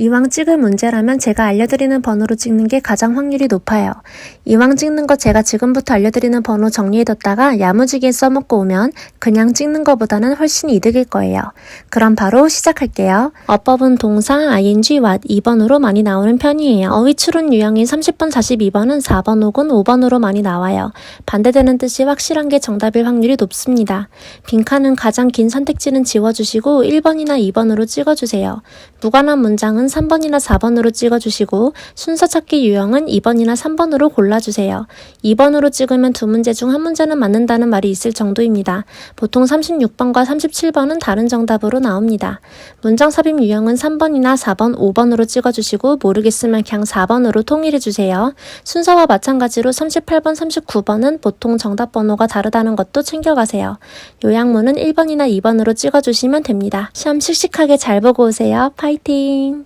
이왕 찍을 문제라면 제가 알려드리는 번호로 찍는 게 가장 확률이 높아요. 이왕 찍는 거 제가 지금부터 알려드리는 번호 정리해뒀다가 야무지게 써먹고 오면 그냥 찍는 것보다는 훨씬 이득일 거예요. 그럼 바로 시작할게요. 어법은 동사, ing, what 2번으로 많이 나오는 편이에요. 어휘 추론 유형인 30번, 42번은 4번 혹은 5번으로 많이 나와요. 반대되는 뜻이 확실한 게 정답일 확률이 높습니다. 빈칸은 가장 긴 선택지는 지워주시고 1번이나 2번으로 찍어주세요. 무관한 문장은 3번이나 4번으로 찍어주시고 순서 찾기 유형은 2번이나 3번으로 골라주세요. 2번으로 찍으면 두 문제 중 한 문제는 맞는다는 말이 있을 정도입니다. 보통 36번과 37번은 다른 정답으로 나옵니다. 문장 삽입 유형은 3번이나 4번, 5번으로 찍어주시고 모르겠으면 그냥 4번으로 통일해주세요. 순서와 마찬가지로 38번, 39번은 보통 정답 번호가 다르다는 것도 챙겨가세요. 요약문은 1번이나 2번으로 찍어주시면 됩니다. 시험 씩씩하게 잘 보고 오세요. 파이팅!